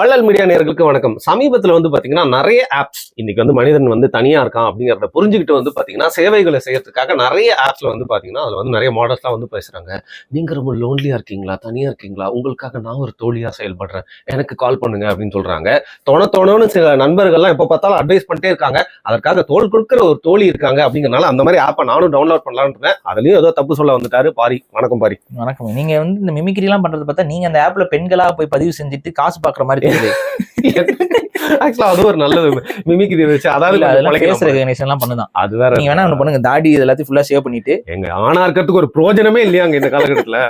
வள்ளல் மீடியா நேர்களுக்கு வணக்கம். சமீபத்தில் வந்து பார்த்தீங்கன்னா நிறைய ஆப்ஸ் இன்னைக்கு வந்து மனிதன் வந்து தனியாக இருக்கான் அப்படிங்கிறத புரிஞ்சுக்கிட்டு வந்து பார்த்தீங்கன்னா சேவைகளை செய்யறதுக்காக நிறைய ஆப்ஸில் வந்து பார்த்தீங்கன்னா அதில் வந்து நிறைய மாடல்ஸ்லாம் வந்து பேசுறாங்க. நீங்கள் ரொம்ப லோன்லியாக இருக்கீங்களா? தனியாக இருக்கீங்களா? உங்களுக்காக நான் ஒரு தோழியாக செயல்படுறேன். எனக்கு கால் பண்ணுங்க அப்படின்னு சொல்கிறாங்க தோண சில நண்பர்கள்லாம் எப்போ பார்த்தாலும் அட்வைஸ் பண்ணிட்டே இருக்காங்க. அதற்காக தோல் கொடுக்குற ஒரு தோழி இருக்காங்க அப்படிங்கறனால அந்த மாதிரி ஆப்பை நானும் டவுன்லோட் பண்ணலாம்னு இருந்தேன் அதுலயும் ஏதோ தப்பு சொல்ல வந்துட்டாரு பாரி. வணக்கம் பாரி. வணக்கம். நீங்க வந்து இந்த மிமிக்ரிலாம் பண்ணுறது பார்த்தா நீங்க அந்த ஆப்பில் பெண்களாக போய் பதிவு செஞ்சுட்டு காசு பார்க்குற மாதிரி தெரியுது ஆக்சுவலா அது ஒரு நல்லது. மிமிக்ரி வச்சு அதாவது இல்ல, கொஞ்சம் அதெல்லாம் பிழைக்கலாம் ஃபேஸ் ரெகக்னேஷன் எல்லாம் பண்ணுதான். அது வேற நீங்க வேணா ஒண்ணு பண்ணுங்க. தாடி இது எல்லாத்தையும் ஃபுல்லா சேவ் பண்ணிட்டு. எங்க ஆணா இருக்கிறதுக்கு ஒரு பிரயோஜனமே இல்லையாங்க இந்த காலகட்டத்துல.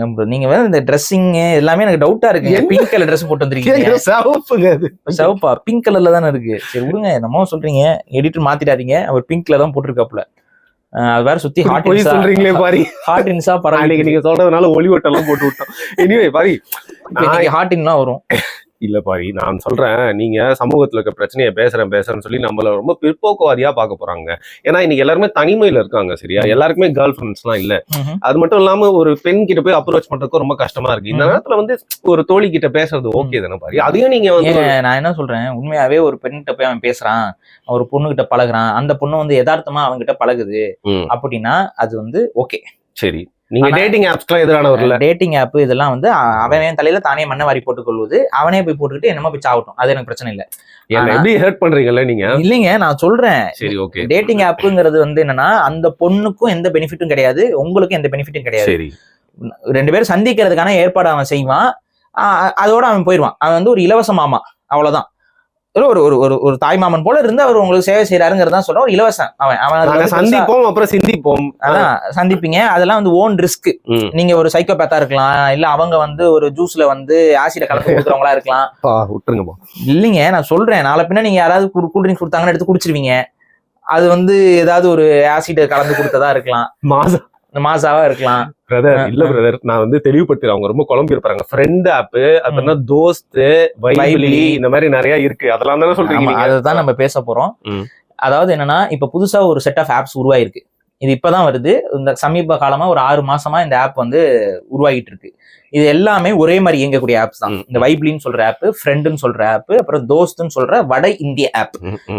நம்ம நீங்க வேற இந்த ட்ரெஸ்ஸிங் எல்லாமே எனக்கு டவுட்டா இருக்கு? பிங்க் கலர் ட்ரெஸ் போட்டு வந்திருக்கீங்க. சிவப்புங்க அது. சிவப்பா? பிங்க் கலர்ல தானே இருக்கு. சரி விடுங்க. நம்ம சொல்றீங்க. எடிட்டர் மாத்திடாதீங்க. அவர் பிங்க்ல தான் போட்டிருக்காப்ல அது வேற சுத்தி ஹாட் சொல்றீங்களே பாரி. ஹாட் இன்ஸா பரவாயில்ல நீங்க சொல்றதுனால ஒளி வட்டெல்லாம் போட்டு விட்டோம். எனிவே பாரி ஹாட் இன்லாம் வரும். இல்ல பாரி நான் சொல்றேன் நீங்க சமூகத்துல இருக்க பிரச்சனையை பேசுறேன் பேசுறேன்னு சொல்லி நம்மள ரொம்ப பிற்போக்குவாதியா பார்க்க போறாங்க. ஏன்னா இன்னைக்கு எல்லாருமே தனிமையில இருக்காங்க சரியா? எல்லாருக்குமே கேர்ள் ஃபிரெண்ட்ஸ்லாம் இல்ல. அது மட்டும் இல்லாம ஒரு பெண் கிட்ட போய் அப்ரோச் பண்றதுக்கு ரொம்ப கஷ்டமா இருக்கு. இந்த. நேரத்துல வந்து ஒரு தோழி கிட்ட பேசுறது ஓகே தானே பாரி? அதையும் நீங்க வந்து நான் என்ன சொல்றேன்? உண்மையாவே ஒரு பெண்கிட்ட போய் அவன் பேசுறான் ஒரு பொண்ணுகிட்ட பழகுறான் அந்த பொண்ணு வந்து யதார்த்தமா அவன்கிட்ட பழகுது அப்படின்னா அது வந்து ஓகே சரி. நீங்க டேட்டிங் ஆப்ஸ்க்குலாம் எதிரானவர் இல்ல டேட்டிங் ஆப் இதெல்லாம் வந்து அவன் தலையில தானே மண்ணை வாரி போட்டுக் கொள்வது அவனே போய் போட்டுக்கிட்டு என்னமோ போய் சாவட்டும் அது எனக்கு பிரச்சனை இல்ல. எப்படி ஹர்ட் பண்றீங்கல்ல நீங்க? இல்லைங்க நான் சொல்றேன். சரி ஓகே டேட்டிங் ஆப்புங்கிறது வந்து என்னன்னா அந்த பொண்ணுக்கும் எந்த பெனிஃபிட்டும் கிடையாது உங்களுக்கும் எந்த பெனிஃபிட்டும் கிடையாது. சரி. ரெண்டு பேரும் சந்திக்கிறதுக்கான ஏற்பாடு அவன் செய்வான். அதோட அவன் போயிடுவான். அவன் வந்து ஒரு இலவச மாமா அவ்வளவுதான். ஒரு ஒரு ஒரு ஒரு தாய் மாமன் போல இருந்து அவர் உங்களுக்கு சேவை செய்யறாருங்கிறதா சொல்ற ஒரு இலவசம். அவன் அவன் சந்திப்போம் அப்புறம் சிந்திப்போம். அதான் சந்திப்பீங்க. அதெல்லாம் வந்து ஓன் ரிஸ்க். நீங்க ஒரு சைக்கோபேத்தா இருக்கலாம் இல்ல அவங்க வந்து ஒரு ஜூஸ்ல வந்து ஆசிட கலந்து கொடுக்குறவங்களா இருக்கலாம். பா, விட்டுருங்கப்பா. இல்லைங்க நான் சொல்றேன். நாளை பின்ன நீங்க யாராவது கூல் ட்ரிங்க்ஸ் கொடுத்தாங்கன்னு எடுத்து குடிச்சிருவீங்க. அது வந்து ஏதாவது ஒரு ஆசிட் கலந்து கொடுத்ததா இருக்கலாம். மாசம் மாசாவா இருக்கலாம் பிரதர் இல்ல. பிரதர் நான் வந்து தெளிவுபடுத்துறேன் அவங்க ரொம்ப குழம்பி இருப்பாங்க ஃப்ரெண்ட் ஆப் அப்புறம் தோஸ்த் வைபிளி. இந்த மாதிரி நிறைய இருக்கு அதெல்லாம் தானே சொல்றீங்க? அதைதான் நம்ம பேச போறோம். அதாவது என்னன்னா இப்ப புதுசா ஒரு செட் ஆஃப் ஆப்ஸ் உருவாயிருக்கு இது இப்பதான் வருது. இந்த சமீப காலமா ஒரு ஆறு மாசமா இந்த ஆப் வந்து உருவாகிட்டு இருக்கு. இது எல்லாமே ஒரே மாதிரி இயங்கக்கூடிய ஆப்ஸ் தான். இந்த வைப்லின்னு சொல்ற ஆப் ஃப்ரெண்டுன்னு சொல்ற ஆப் அப்புறம் தோஸ்த்னு சொல்ற வட இந்திய ஆப்.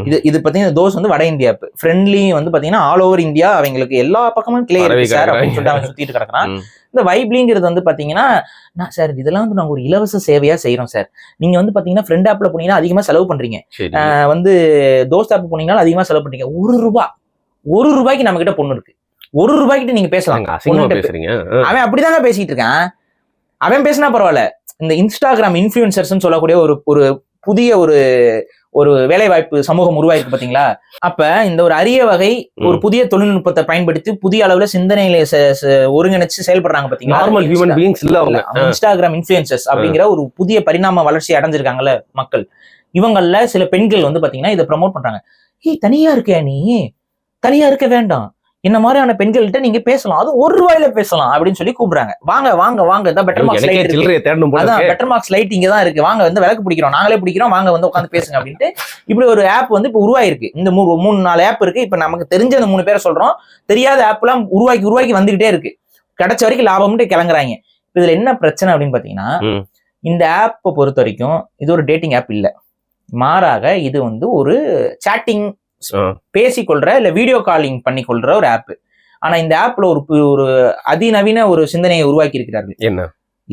இது இது பாத்தீங்கன்னா தோஸ் வந்து வட இந்தியா ஆப் ஃப்ரெண்ட்லி வந்து பாத்தீங்கன்னா ஆல் ஓவர் இந்தியா அவங்களுக்கு எல்லா பக்கமும் கிளே பரவி இருக்கு சார் அப்படின்னு. சொல்லிட்டு அவன் சுத்திட்டு கிடக்குறான். இந்த வைப்லிங்கிறது வந்து பாத்தீங்கன்னா நான் சார் இதெல்லாம் வந்து நாங்க ஒரு இலவச சேவையா செய்யறோம் சார் நீங்க வந்து பாத்தீங்கன்னா ஃப்ரெண்ட் ஆப்ல போனீங்கன்னா அதிகமா செலவு ஆஹ் வந்து தோஸ்த் ஆப் போனீங்கன்னா அதிகமா செலவு பண்றீங்க. ஒரு ரூபா ஒரு ரூபாய்க்கு நம்ம கிட்ட பொண்ணு இருக்கு. ஒரு ரூபாய்க்கு நீங்க பேசலாம். பேசுறீங்க. அவன் அப்படிதாங்க பேசிட்டு இருக்கான். அவன் பேசினா பரவாயில்ல. இந்த இன்ஸ்டாகிராம் இன்ஃபுளுசர்ஸ் சொல்லக்கூடிய ஒரு ஒரு புதிய ஒரு ஒரு வேலைவாய்ப்பு சமூகம் உருவாயிருக்கு பாத்தீங்களா? அப்ப இந்த ஒரு அரிய வகை ஒரு. புதிய தொழில்நுட்பத்தை பயன்படுத்தி புதிய அளவுல சிந்தனையில ஒருங்கிணைச்சு செயல்படுறாங்க பாத்தீங்களா? நார்மல் ஹியூமன் பீயிங்ஸ் இல்ல அவங்க. இல்ல, இன்ஸ்டாகிராம் இன்ஃபுளுசர்ஸ் அப்படிங்கிற ஒரு புதிய பரிணாம வளர்ச்சி அடைஞ்சிருக்காங்கல்ல மக்கள். இவங்கள சில பெண்கள் வந்து பாத்தீங்கன்னா இதை ப்ரமோட் பண்றாங்க. ஏய் தனியா இருக்க நீ. தனியா இருக்க வேண்டாம். என்ன மாதிரியான பெண்கள்கிட்ட நீங்க பேசலாம். அது ஒரு ரூபாயில பேசலாம் அப்படின்னு சொல்லி கூப்பிடுறாங்க. வாங்க வாங்க வாங்க. இந்த பெட்டர் மார்க்ஸ் லைட் அதான். பெட்டர் மார்க்ஸ் லைட் இங்க தான் இருக்கு. வாங்க வந்து விளக்கு பிடிக்கிறோம். நாங்களே பிடிக்கிறோம். வாங்க வந்து உட்காந்து பேசுங்க அப்படின்ட்டு இப்படி ஒரு ஆப் வந்து இப்போ உருவாயிருக்கு. இந்த மூ- மூணு நாலு ஆப் இருக்கு. இப்ப நமக்கு தெரிஞ்ச அந்த மூணு பேரை சொல்றோம். தெரியாத ஆப் எல்லாம் உருவாக்கி உருவாக்கி வந்துகிட்டே இருக்கு. கிடைச்ச வரைக்கும் லாபம்ட்டு கிளங்குறாங்க இப்ப இதுல என்ன பிரச்சனை அப்படின்னு பாத்தீங்கன்னா. இந்த ஆப்பை பொறுத்த வரைக்கும் இது ஒரு டேட்டிங் ஆப் இல்ல. மாறாக இது வந்து ஒரு சாட்டிங். பேசிக்கொள்ற இல்ல வீடியோ காலிங் பண்ணி கொள்ற ஒரு ஆப் ஆனா இந்த ஆப்ல ஒரு ஒரு அதிநவீன ஒரு சிந்தனையை உருவாக்கி இருக்கிறார்கள் என்ன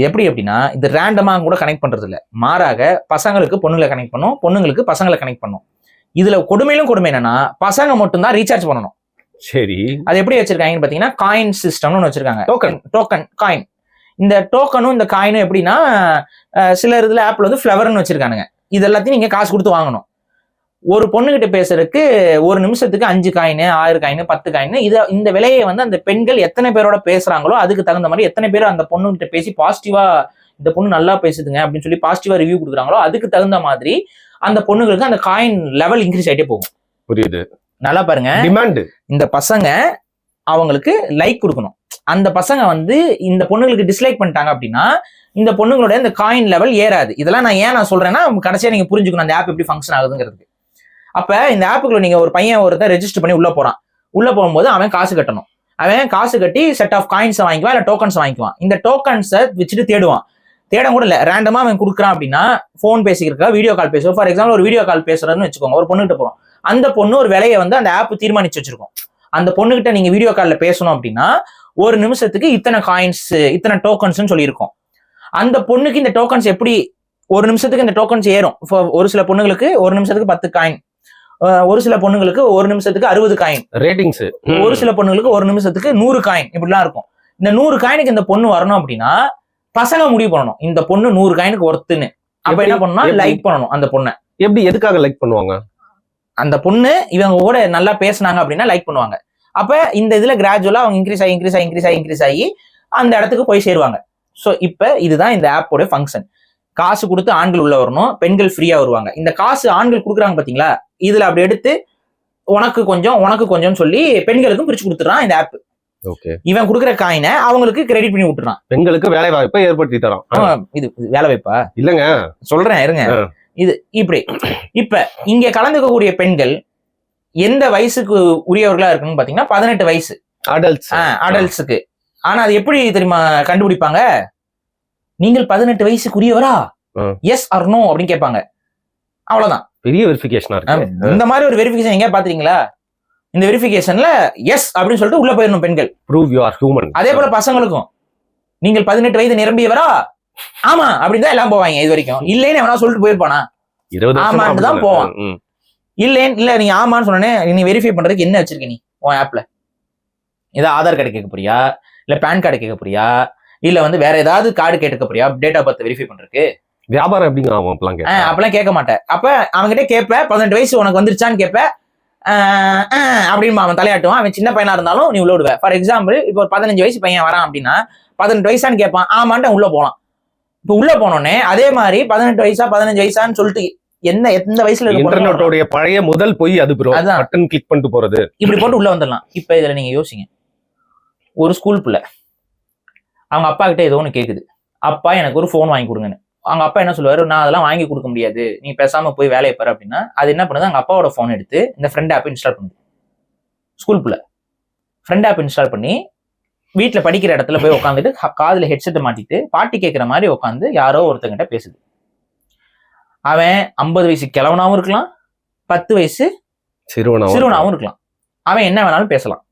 எப்படி அப்படின்னா இது ரேண்டமா கூட கனெக்ட் பண்றது இல்ல மாறாக பசங்களுக்கு பொண்ணுங்களை கனெக்ட் பண்ணும் பொண்ணுங்களுக்கு பசங்களை கனெக்ட் பண்ணும். இதுல கொடுமையிலும் கொடுமை என்னன்னா பசங்க மட்டும்தான் ரீசார்ஜ் பண்ணணும். சரி. அது எப்படி வச்சிருக்காங்கன்னு பாத்தீங்கன்னா காயின் சிஸ்டம்னு ஒண்ணு வச்சிருக்காங்க. டோக்கன் டோக்கன் காயின் இந்த டோக்கனும் இந்த காயினும் எப்படின்னா சில இதுல ஆப்ல வந்து ஃபிளவர்னு வச்சிருக்கானுங்க. இது எல்லாத்தையும் நீங்க காசு கொடுத்து வாங்கணும். ஒரு பொண்ணுகிட்ட பேசுறதுக்கு ஒரு நிமிஷத்துக்கு அஞ்சு காயின் ஆறு காயின் பத்து காயின் இத இந்த விலையை வந்து அந்த பெண்கள் எத்தனை பேரோட பேசுறாங்களோ அதுக்கு தகுந்த மாதிரி எத்தனை பேர் அந்த பொண்ணுகிட்ட பேசி பாசிட்டிவா இந்த பொண்ணு நல்லா பேசுதுங்க அப்படின்னு சொல்லி பாசிட்டிவா ரிவ்யூ கொடுக்குறாங்களோ அதுக்கு தகுந்த மாதிரி அந்த பொண்ணுங்களுக்கு அந்த காயின் லெவல் இன்க்ரீஸ் ஆயிட்டே போகும். புரியுது. நல்லா பாருங்க. டிமாண்ட் இந்த பசங்க அவங்களுக்கு லைக் கொடுக்கணும். அந்த பசங்க வந்து இந்த பொண்ணுங்களுக்கு டிஸ்லைக் பண்ணிட்டாங்க அப்படின்னா இந்த பொண்ணுங்களோட இந்த காயின் லெவல் ஏறாது. இதெல்லாம் நான் ஏன் நான் சொல்றேன்னா கடைசியா நீங்க புரிஞ்சுக்கணும் அந்த ஆப் எப்படி ஃபங்க்ஷன் ஆகுதுங்கிறது அப்ப இந்த ஆப்புக்குள்ள நீங்க ஒரு பையன் ஒருத்தன் ரெஜிஸ்டர் பண்ணி உள்ள போறான். உள்ள போகும்போது அவன் காசு கட்டணும். அவன் காசு கட்டி செட் ஆஃப் காயின்ஸ் வாங்கிக்குவான் இல்லை டோக்கன்ஸ் வாங்கிக்குவான். இந்த டோக்கன்ஸை வச்சுட்டு தேடுவான். தேடம் கூட இல்லை ரேண்டமாக அவன் கொடுக்குறான் அப்படின்னா ஃபோன் பேசிக்கிறக்கா வீடியோ கால் பேசுவோம் ஃபார் எக்ஸாம்பிள் ஒரு வீடியோ கால் பேசுறதுன்னு வச்சுக்கோங்க ஒரு பொண்ணுகிட்ட போகிறோம் அந்த பொண்ணு ஒரு விலையை வந்து அந்த ஆப் தீர்மானிச்சு வச்சிருக்கோம். அந்த பொண்ணுகிட்ட நீங்கள் வீடியோ காலில் பேசணும் அப்படின்னா ஒரு நிமிஷத்துக்கு இத்தனை காயின்ஸ் இத்தனை டோக்கன்ஸ்னு சொல்லியிருக்கோம். அந்த பொண்ணுக்கு இந்த டோக்கன்ஸ் எப்படி ஒரு நிமிஷத்துக்கு இந்த டோக்கன்ஸ் ஏறும். ஒரு சில பொண்ணுங்களுக்கு ஒரு நிமிஷத்துக்கு பத்து காயின் ஒரு சில பொண்ணுங்களுக்கு ஒரு நிமிஷத்துக்கு அறுபது காயின் ரேட்டிங்ஸ் ஒரு சில பொண்ணுங்களுக்கு ஒரு நிமிஷத்துக்கு நூறு காயின் இப்படிலாம் இருக்கும். இந்த நூறு காயினுக்கு இந்த பொண்ணு வரணும் அப்படின்னா பசங்க முடிவு பண்ணணும். இந்த பொண்ணு நூறு காயினுக்கு ஒர்த்துன்னு அப்ப என்ன? பண்ணணும்? லைக் பண்ணணும் அந்த பொண்ணை. எப்படி? எதுக்காக லைக் பண்ணுவாங்க? அந்த பொண்ணு இவங்க கூட நல்லா பேசுனாங்க அப்படின்னா லைக் பண்ணுவாங்க. அப்ப இந்த இதுல கிராஜுவலா அவங்க இன்க்ரீஸ் ஆகி இன்க்ரீஸ் ஆகி இன்க்ரீஸ் ஆகி இன்க்ரீஸ் ஆகி அந்த இடத்துக்கு போய் சேருவாங்க. ஸோ இப்ப இதுதான் இந்த ஆப்போட ஃபங்க்ஷன் காசு கொடுத்து ஆண்கள் உள்ள வரணும் பெண்கள் ஃப்ரீயா வருவாங்க. இந்த காசு ஆண்கள் கொடுக்குறாங்க பாத்தீங்களா? இதுல அப்படி எடுத்து உனக்கு கொஞ்சம் உனக்கு கொஞ்சம்னு சொல்லி பெண்களுக்கும் பிரிச்சு கொடுத்துறான் இந்த ஆப் ஓகே இவன் கொடுக்குற காயினை அவங்களுக்கு கிரெடிட் பண்ணி விட்டுறான். பெண்களுக்கு வேலை வாய்ப்பை ஏற்படுத்தி தரோம் அவன் இது வேலை வைப்பா இல்லங்க. சொல்றேன் இருங்க. இது இப்படி. இப்ப இங்க கலந்துக்கக்கூடிய பெண்கள் எந்த வயசுக்கு உரியவர்களா இருக்குன்னு பாத்தீங்கன்னா பதினெட்டு வயசு. அடல்ட்ஸ் அடல்ட்ஸுக்கு ஆனா அது எப்படி தெரியுமா கண்டுபிடிப்பாங்க? நீங்கள் பதினெட்டு வயசுக்கு உரியவரா ஆ. எஸ் நோ அப்படின்னு கேட்பாங்க. அவ்வளவுதான். பெரிய வெரிஃபிகேஷனா இருக்கு. இந்த மாதிரி ஒரு வெரிஃபிகேஷன் எங்க பாத்துறீங்களா இந்த வெரிஃபிகேஷன்ல எஸ் அப்படின்னு சொல்லிட்டு உள்ள போயிடணும் பெண்கள். ப்ரூவ் யூ ஆர் ஹியூமன் அதே போல பசங்களுக்கும். நீங்கள் பதினெட்டு வயது நிரம்பியவரா? ஆமா அப்படின்னு தான் எல்லாம் போவாங்க இது வரைக்கும். இல்லைன்னு எவனா சொல்லிட்டு போயிருப்பானா? ஆமான்னு தான்? போவான். இல்லைன்னு இல்ல நீ ஆமான்னு சொன்னே நீ வெரிஃபை பண்றதுக்கு என்ன வச்சிருக்க நீ? உன் ஆப்ல ஏதோ ஆதார் கார்டு கேட்க போறியா? இல்ல பேன் கார்டு கேட்க போறியா? இல்ல வந்து வேற ஏதாவது கார்டு கேட்க போறியா? டேட் ஆஃப் பர்த் வெரிஃபை பண்றதுக்கு. வியாபாரம் எப்படிங்க ஆகும் அப்பெல்லாம் ஆ, கேட்டா? அப்பெல்லாம் கேட்க மாட்டேன். அப்ப அவன்கிட்ட கேட்ப பதினெட்டு வயசு உனக்கு வந்துருச்சான்னு கேட்ப அப்படின்னு அவன் தலையாட்டுவான். அவன் சின்ன பையனா இருந்தாலும் நீ உள்ள விடுவ. ஃபார் எக்ஸாம்பிள் இப்போ ஒரு பதினஞ்சு வயசு பையன் வரான் அப்படின்னா பதினெட்டு வயசான்னு கேட்பான். ஆமான்ட்டு உள்ள போலாம் இப்போ உள்ள போனோடனே அதே மாதிரி பதினெட்டு வயசா பதினஞ்சு வயசான்னு சொல்லிட்டு என்ன எந்த வயசுல. இன்டர்நெட்டோடைய பழைய முதல் பொய் அது அதான். பட்டன் கிளிக் பண்ணிட்டு போறது. இப்படி போட்டு உள்ள வந்துடலாம். இப்ப இதுல நீங்க யோசிங்க. ஒரு ஸ்கூல் பிள்ளை அவங்க அப்பா கிட்ட ஏதோ ஒன்று கேக்குது. அப்பா எனக்கு ஒரு ஃபோன் வாங்கி கொடுங்கன்னு. அவங்க அப்பா என்ன சொல்லுவாரு? நான் அதெல்லாம் வாங்கி கொடுக்க முடியாது. நீ பேசாம போய் வேலையை பாரு அப்படின்னா அது என்ன பண்ணுது? அவங்க அப்பாவோட ஃபோன் எடுத்து இந்த ஃப்ரெண்ட் ஆப் இன்ஸ்டால் பண்ணுது. ஸ்கூல் பிள்ளை ஃப்ரெண்ட் ஆப் இன்ஸ்டால் பண்ணி வீட்டில் படிக்கிற இடத்துல போய் உட்காந்துட்டு காதில் ஹெட்செட்டை மாட்டிட்டு பாட்டி கேட்குற மாதிரி உட்காந்து யாரோ ஒருத்தங்கிட்ட பேசுது. அவன் ஐம்பது வயசு கிழவனாவும் இருக்கலாம் பத்து வயசு சிறுவனா சிறுவனாவும் இருக்கலாம். அவன் என்ன வேணாலும் பேசலாம்.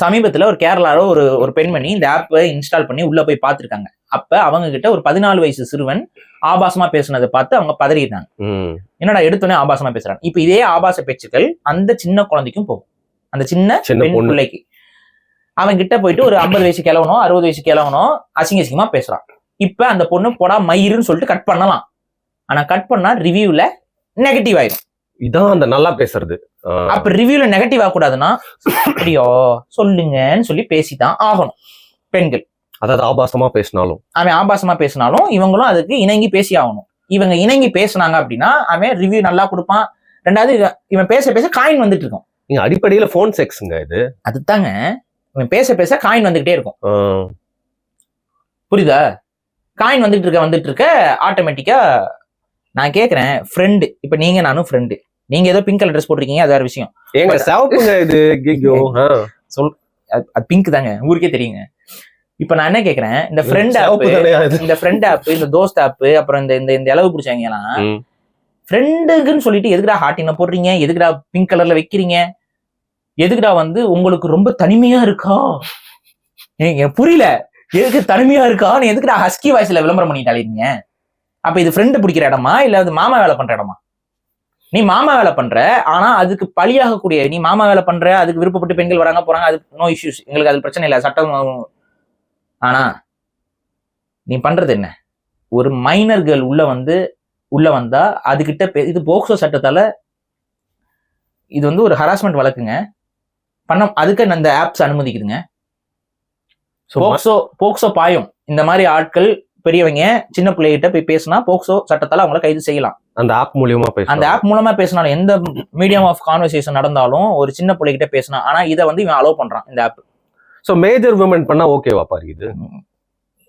சமீபத்துல ஒரு கேரளால ஒரு ஒரு பெண்மணி இந்த ஆப்பை இன்ஸ்டால் பண்ணி உள்ள போய் பார்த்திருக்காங்க. அப்ப அவங்க கிட்ட ஒரு பதினாலு வயசு சிறுவன் ஆபாசமா பேசுனதை பார்த்து அவங்க பதறிட்டாங்க. ம். என்னடா எடுத்தோன்னே ஆபாசமா பேசுறாங்க. இப்ப இதே ஆபாச பேச்சுக்கள் அந்த சின்ன குழந்தைக்கும் போகும். அந்த சின்ன பெண். பிள்ளைக்கு. அவன் கிட்ட போயிட்டு ஒரு ஐம்பது வயசு கிழவனோ அறுபது வயசு கிழவனோ அசிங்க அசிங்கமா பேசுறான் இப்ப அந்த பொண்ணு போடா மயிருன்னு சொல்லிட்டு கட் பண்ணலாம். ஆனா கட் பண்ணா ரிவ்யூல நெகட்டிவ் ஆயிடும் இதான் அந்த நல்லா பேசுறது. அப்ப ரிவ்யூல நெகட்டிவ் ஆகக்கூடாதுன்னா அப்படியோ? சொல்லுங்கன்னு சொல்லி பேசிதான் ஆகணும். பெண்கள். அதாவது ஆபாசமா பேசினாலும். அவன் ஆபாசமா பேசினாலும் இவங்களும் அதுக்கு இணங்கி பேசி ஆகணும். இவங்க இணங்கி பேசுனாங்க அப்படின்னா அவன் ரிவ்யூ நல்லா கொடுப்பான். ரெண்டாவது இவன் பேச பேச காயின் வந்துட்டு இருக்கும். நீங்க அடிப்படையில போன் செக்ஸுங்க இது. அதுதாங்க. இவன் பேச பேச காயின் வந்துகிட்டே இருக்கும். புரியுதா? காயின் வந்துட்டு இருக்க வந்துட்டு இருக்க ஆட்டோமேட்டிக்கா நான் கேக்குறேன் ஃப்ரெண்டு இப்ப நீங்க நானும் ஃப்ரெண்டு நீங்க ஏதோ பிங்க் கலர் ட்ரெஸ் போட்டிருக்கீங்க அது வேற விஷயம். ஏங்க சிவப்புங்க இது கியோ அது- அது பிங்க் தாங்க ஊருக்கே தெரியுங்க. இப்ப நான் என்ன கேக்குறேன் இந்த ஃப்ரெண்ட் ஆப் இந்த ஃப்ரெண்ட் ஆப் இந்த தோஸ்த் ஆப் அப்புறம் இந்த இந்த இந்த அளவு பிடிச்சாங்க எல்லாம். ஃப்ரெண்டுக்குன்னு சொல்லிட்டு எதுக்குடா ஹார்டின போடுறீங்க எதுக்குடா பிங்க் கலர்ல வைக்கிறீங்க எதுக்குடா வந்து உங்களுக்கு ரொம்ப தனிமையா இருக்கா? எனக்கு புரியல எதுக்கு தனிமையா இருக்கா? நீ எதுக்குடா ஹஸ்கி வாய்ஸ்ல விளம்பரம் பண்ணிட்டு அலையுறீங்க? அப்ப இது ஃப்ரெண்டு பிடிக்கிற இடமா இல்ல அது மாமா வேலை பண்ற இடமா? நீ மாமா வேலை பண்ற ஆனா அதுக்கு பழியாகக்கூடிய நீ மாமா வேலை பண்ற அதுக்கு விருப்பப்பட்டு பெண்கள் வராங்க போறாங்க அது நோ இஷ்யூஸ் எங்களுக்கு அது பிரச்சனை இல்லை சட்டம் ஆனா நீ பண்றது என்ன? ஒரு மைனர் கேர்ள் உள்ள வந்து உள்ள வந்தா அதுகிட்ட இது போக்சோ சட்டத்தால இது வந்து ஒரு ஹராஸ்மெண்ட் வழக்குங்க. பண்ண அதுக்கு அந்த ஆப்ஸ் அனுமதிக்குதுங்க. போக்சோ போக்சோ பாயும். இந்த மாதிரி ஆட்கள் பெரியவங்க சின்ன பிள்ளைகிட்ட போய் பேசினா போக்சோ சட்டத்தால அவங்கள கைது செய்யலாம். அந்த ஆப் மூலியமா அந்த ஆப் மூலமா பேசினாலும் எந்த மீடியம் ஆஃப் கான்வர்சேஷன் நடந்தாலும் ஒரு சின்ன பிள்ளைகிட்ட பேசினா ஆனா இதை வந்து இவன் அலோவ் பண்றான் இந்த ஆப் சோ மேஜர் விமன் பண்ணா ஓகேவா பாரு இது?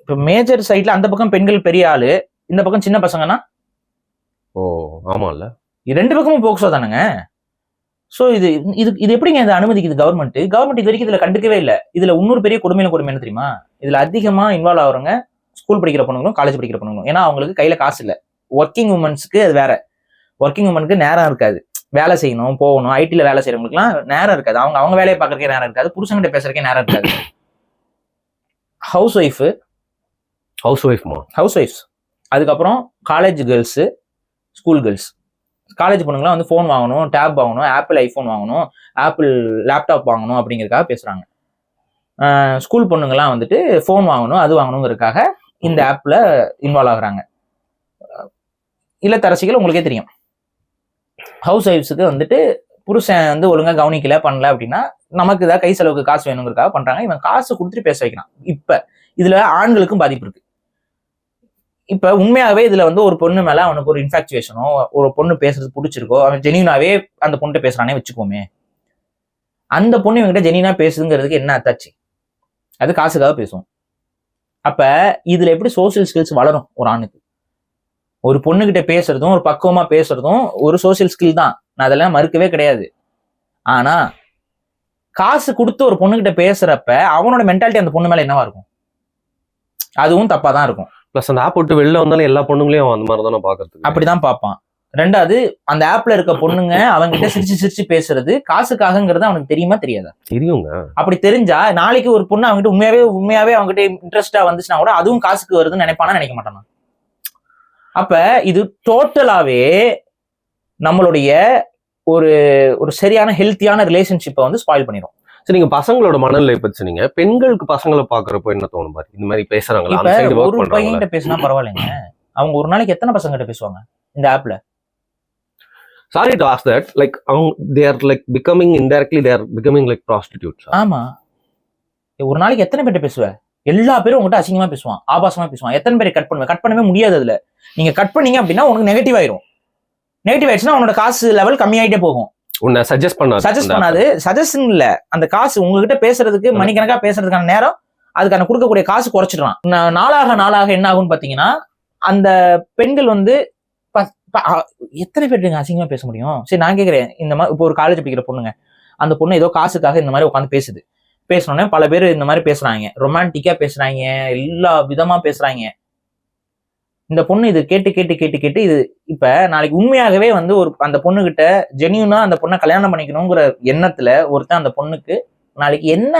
இப்ப மேஜர் சைட்ல அந்த பக்கம் பெண்கள் பெரிய ஆளு இந்த பக்கம் சின்ன பசங்கன்னா? ஓ ஆமா இல்ல இது ரெண்டு பக்கமும் போக்சோ தானேங்க? சோ இது இது இது எப்படிங்க இதை அனுமதிக்குது கவர்மெண்ட் கவர்மெண்ட் இது வரைக்கும் இதுல கண்டுக்கவே இல்லை. இதுல இன்னொரு பெரிய கொடுமையில கொடுமை என்ன தெரியுமா? இதுல அதிகமா இன்வால்வ் ஆகுறவங்க ஸ்கூல் படிக்கிற பொண்ணுங்களும் காலேஜ் படிக்கிற பொண்ணுங்களும். ஏன்னா அவங்களுக்கு கையில காசு இல்லை. ஒர்க்கிங் உமன்ஸ்க்கு அது வேற. ஒர்க்கிங் உமனுக்கு நேரம் இருக்காது. வேலை செய்யணும் போகணும் ஐடில வேலை செய்யறவங்களுக்குலாம் நேரம் இருக்காது. அவங்க அவங்க வேலையை பார்க்கறக்கே நேரம் இருக்காது. புருஷன்கிட்ட பேசுறதுக்கே நேரம் இருக்காது. ஹவுஸ் ஒய்ஃபு ஹவுஸ் ஒய்ஃப்மா ஹவுஸ் ஒய்ஃப்ஸ் அதுக்கப்புறம் college girls school girls college பொண்ணுங்களாம் வந்து ஃபோன் வாங்கணும் டேப் வாங்கணும் ஆப்பிள் ஐஃபோன் வாங்கணும் ஆப்பிள் லேப்டாப் வாங்கணும் அப்படிங்கிறதுக்காக பேசுகிறாங்க ஸ்கூல் பொண்ணுங்கலாம் வந்துட்டு ஃபோன் வாங்கணும் அது வாங்கணுங்கிறதுக்காக இந்த ஆப்பில் இன்வால்வ் ஆகுறாங்க. இல்லத்தரசிகள் உங்களுக்கே தெரியும். ஹவுஸ் ஒய்ஃப்ஸுக்கு வந்துட்டு புருஷன் வந்து ஒழுங்காக கவனிக்கல பண்ணல அப்படின்னா நமக்கு ஏதாவது கை செலவுக்கு காசு வேணுங்கிறதுக்காக பண்ணுறாங்க இவன் காசு கொடுத்துட்டு பேச வைக்கிறான். இப்போ இதில் ஆண்களுக்கும் பாதிப்பு இருக்கு. இப்ப உண்மையாவே இதுல வந்து ஒரு பொண்ணு மேல அவனுக்கு ஒரு இன்ஃபாக்சுவேஷனோ ஒரு பொண்ணு பேசுறது பிடிச்சிருக்கோ அவன் ஜெனியூனாவே அந்த பொண்ணு பேசுறானே வச்சுக்கோமே. அந்த பொண்ணு இவங்கிட்ட ஜெனியூனா பேசுதுங்கிறதுக்கு என்ன அத்தாச்சு அது காசுக்காக பேசும் அப்ப இதுல எப்படி சோசியல் ஸ்கில்ஸ் வளரும் ஒரு ஆணுக்கு? ஒரு பொண்ணுகிட்ட பேசுறதும் ஒரு பக்குவமா பேசுறதும் ஒரு சோசியல் ஸ்கில் தான். நான் அதெல்லாம் மறுக்கவே கிடையாது. ஆனா காசு கொடுத்து ஒரு பொண்ணுகிட்ட பேசுறப்ப அவனோட மென்டாலிட்டி அந்த பொண்ணு மேல என்னவா இருக்கும்? அதுவும் தப்பா தான் இருக்கும். ப்ளஸ் அந்த ஆப் விட்டு வெளில வந்தாலும் எல்லா பொண்ணுங்களையும் அந்த மாதிரி தானே பாக்குறதுக்கு அப்படிதான் பார்ப்பான். ரெண்டாவது அந்த ஆப்ல இருக்க பொண்ணுங்க அவன்கிட்ட சிரிச்சு சிரிச்சு பேசுறது காசுக்காகங்கிறது அவனுக்கு தெரியுமா தெரியாதா? தெரியுங்க. அப்படி தெரிஞ்சா நாளைக்கு ஒரு பொண்ணு அவங்ககிட்ட உண்மையாவே உண்மையாவே அவங்ககிட்ட இன்ட்ரெஸ்டா வந்துச்சுன்னா கூட அதுவும் காசுக்கு வருதுன்னு நினைப்பானா நினைக்க மாட்டானா? அப்ப இது டோட்டலாவே நம்மளுடைய ஒரு ஒரு சரியான ஹெல்த்தியான ரிலேஷன்ஷிப்பை வந்து ஸ்பாயில் பண்ணிடும் சரி நீங்க பசங்களோட மனநிலை பத்தி சொன்னீங்க. பெண்களுக்கு பசங்களை பாக்குறப்போ என்ன தோணும் பாரு? இந்த மாதிரி பேசுறாங்களா? ஒரு பையன்கிட்ட பேசினா பரவாயில்லைங்க. அவங்க ஒரு நாளைக்கு எத்தனை பசங்க கிட்ட பேசுவாங்க இந்த ஆப்ல sorry to ask that like அவங்க they are like becoming indirectly they are becoming like prostitutes ஆமா. ஒரு நாளைக்கு எத்தனை பேர்ட்ட பேசுவ? எல்லா பேரும் உங்ககிட்ட அசிங்கமா பேசுவான் ஆபாசமா பேசுவான். எத்தனை பேரை கட் பண்ணுவேன் கட் பண்ணவே முடியாது அதுல. நீங்க கட் பண்ணீங்க அப்படின்னா உனக்கு நெகட்டிவ் ஆயிரும். நெகட்டிவ் ஆயிடுச்சுன்னா உன்னோட காசு லெவல் கம்மியாயிட்டே போகும். உன்னை சஜஸ்ட் பண்ணாது சஜஸ்ட் பண்ணாது. சஜஷன் இல்ல. அந்த காசு உங்ககிட்ட பேசுறதுக்கு. மணிக்கணக்கா பேசுறதுக்கான நேரம் அதுக்கான கொடுக்கக்கூடிய காசு குறைச்சிடுறான் நாளாக நாளாக என்ன ஆகும்னு பாத்தீங்கன்னா அந்த பெண்கள் வந்து எத்தனை பேர் அசிங்கமாக பேச முடியும். சரி நான் கேட்குறேன் இந்த மாதிரி இப்போ ஒரு காலேஜ் படிக்கிற பொண்ணுங்க. அந்த பொண்ணு ஏதோ காசுக்காக இந்த மாதிரி உட்காந்து பேசுது. பேசணுன்னே பல பேர் இந்த மாதிரி பேசுறாங்க. ரொமான்டிக்காக பேசுறாங்க. எல்லா விதமாக பேசுறாங்க. இந்த பொண்ணு இது கேட்டு கேட்டு கேட்டு கேட்டு இது இப்போ நாளைக்கு உண்மையாகவே வந்து ஒரு அந்த பொண்ணுகிட்ட ஜெனியூனா அந்த பொண்ணை கல்யாணம் பண்ணிக்கணுங்கிற எண்ணத்தில் ஒருத்தன் அந்த பொண்ணுக்கு நாளைக்கு என்ன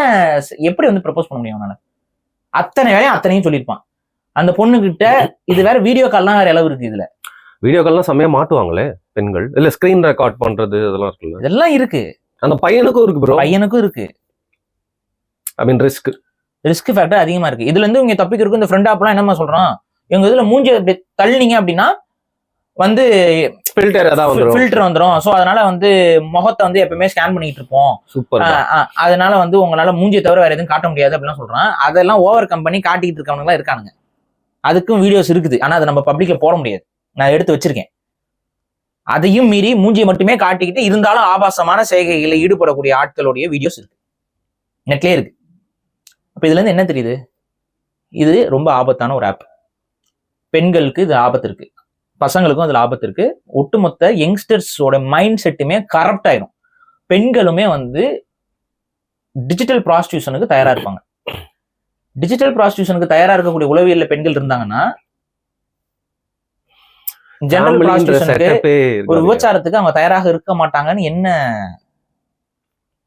எப்படி வந்து ப்ரப்போஸ் பண்ண முடியும் அவனால்? அத்தனை வேலையும் அத்தனையும் சொல்லியிருப்பான். அந்த பொண்ணுகிட்ட இது வேற வீடியோ கால்லாம் வேற அளவு இருக்கு இதுல. வீடியோ கால்லாம் செம்மையா மாட்டுவாங்களே பெண்கள்? இல்ல ஸ்கிரீன் ரெக்கார்ட் பண்றது இதெல்லாம் இருக்குல்ல? இதெல்லாம் இருக்கு. அந்த பையனுக்கும் இருக்கு ப்ரோ பையனுக்கும் இருக்கு. I mean risk risk factor அதிகமா இருக்கு. இதுல இருந்து இவங்க தப்பிக்கிறதுக்கு இந்த ஃப்ரெண்ட் ஆப்லாம் என்னமா சொல்றான்? இவங்க இதுல மூஞ்சி அப்படி தள்ளினீங்க அப்படின்னா வந்து ஃபில்டர் வந்துரும். ஃபில்டர் வந்துரும். சோ அதனால வந்து முகத்தை வந்து எப்பவுமே ஸ்கேன் பண்ணிட்டு இருப்போம். சூப்பர் அதனால வந்து உங்களால மூஞ்சியை தவிர வேற எதுவும் காட்ட முடியாது அப்படிலாம் சொல்றான். அதெல்லாம் ஓவர் கம் பண்ணி காட்டிட்டு இருக்கவங்க இருக்கானுங்க. அதுக்கும் வீடியோஸ் இருக்குது. ஆனா அதை நம்ம பப்ளிக்ல போட முடியாது. நான் எடுத்து வச்சிருக்கேன். அதையும் மீறி மூஞ்சியை மட்டுமே காட்டிக்கிட்டு இருந்தாலும் ஆபாசமான செய்கைகளில் ஈடுபடக்கூடிய ஆட்களுடைய வீடியோஸ் இருக்கு. நெட்லேயே இருக்கு. அப்போ இதுலேருந்து என்ன தெரியுது? இது ரொம்ப ஆபத்தான ஒரு ஆப் பெண்களுக்கு இது ஆபத்து இருக்கு. பசங்களுக்கும் அதுல ஆபத்து இருக்கு. ஒட்டுமொத்த யங்ஸ்டர்ஸோட மைண்ட் செட்டுமே கரப்ட் ஆயிரும். பெண்களுமே வந்து டிஜிட்டல் ப்ராஸ்டியூஷனுக்கு தயாரா இருப்பாங்க. டிஜிட்டல் ப்ராஸ்டியூஷனுக்கு தயாரா இருக்கக்கூடிய உளவியல்ல பெண்கள் இருந்தாங்கன்னா ஜெனரல் ஒரு விபச்சாரத்துக்கு அவங்க தயாராக இருக்க மாட்டாங்கன்னு என்ன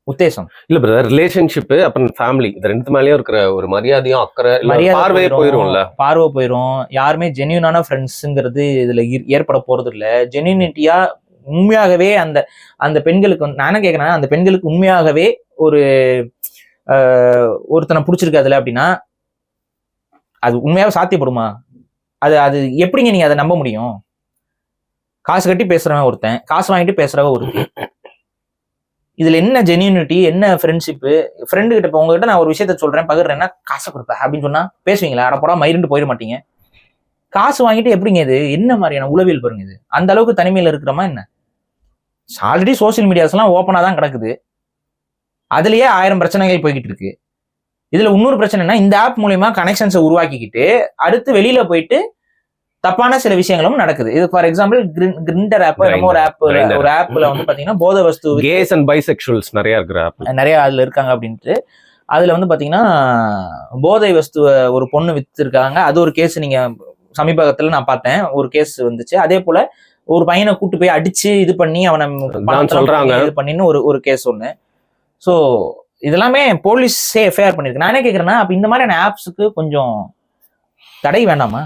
உத்தேசம்? இல்ல பிரதர் ரிலேஷன்ஷிப் அப்புறம் ஃபேமிலி இது ரெண்டு மேலயும் இருக்கிற ஒரு மரியாதையும் அக்கறை பார்வையே போயிரும்ல. பார்வை போயிரும். யாருமே ஜென்யூனான ஃப்ரெண்ட்ஸுங்கிறது இதுல ஏற்பட போறது இல்ல ஜென்யூனிட்டியா உண்மையாகவே அந்த அந்த பெண்களுக்கு வந்து நான் என்ன கேட்கறேன் அந்த பெண்களுக்கு உண்மையாகவே ஒரு ஒருத்தனை பிடிச்சிருக்காதுல அப்படின்னா அது உண்மையாவே சாத்தியப்படுமா? அது அது எப்படிங்க நீங்க அதை நம்ப முடியும்? காசு கட்டி பேசுறவன் ஒருத்தன் காசு வாங்கிட்டு பேசுறவன் ஒருத்தி இதுல என்ன ஜென்யூனிட்டி என்ன ஃப்ரெண்ட்ஷிப்பு ஃப்ரெண்டு கிட்ட இப்போ உங்ககிட்ட நான் ஒரு விஷயத்த சொல்றேன் பகிர்றேன்னா காசை கொடுப்பேன் அப்படின்னு சொன்னா பேசுவீங்களா? அடப்படா மயிருண்டு போயிட மாட்டீங்க. காசு வாங்கிட்டு எப்படிங்க இது? என்ன மாதிரியான உளவியல் பாருங்க இது? அந்த அளவுக்கு தனிமையில இருக்கிறோமா என்ன? ஆல்ரெடி சோஷியல் மீடியாஸ்லாம் ஓப்பனாக தான் கிடக்குது. அதுலயே ஆயிரம் பிரச்சனைகள் போய்கிட்டு இருக்கு. இதுல இன்னொரு பிரச்சனைனா இந்த ஆப் மூலயமா கனெக்ஷன்ஸை உருவாக்கிக்கிட்டு அடுத்து வெளியில போயிட்டு தப்பான சில விஷயங்களும் நடக்குது. இது ஃபார் எக்ஸாம்பிள் கிரிண்டர் ஆப் நம்ம ஒரு ஆப். ஒரு ஆப்ல வந்து பாத்தீங்கன்னா போத வஸ்து கேஸ் அண்ட் பைசெக்சுவல்ஸ் நிறைய இருக்கிற ஆப் நிறைய அதுல இருக்காங்க அப்படின்ட்டு. அதுல வந்து பாத்தீங்கன்னா போதை வஸ்துவ ஒரு பொண்ணு வித்துருக்காங்க. அது ஒரு கேஸ் நீங்க சமீபத்துல நான் பார்த்தேன். ஒரு கேஸ் வந்துச்சு. அதே போல ஒரு பையனை கூட்டு போய் அடிச்சு இது பண்ணி அவனை சொல்றாங்க. இது பண்ணின்னு ஒரு ஒரு கேஸ் ஒண்ணு. ஸோ இதெல்லாமே போலீஸே எஃப்ஐஆர் பண்ணிருக்கு. நான் என்ன கேட்குறேன்னா அப்ப இந்த மாதிரியான ஆப்ஸுக்கு கொஞ்சம் தடை வேண்டாமா?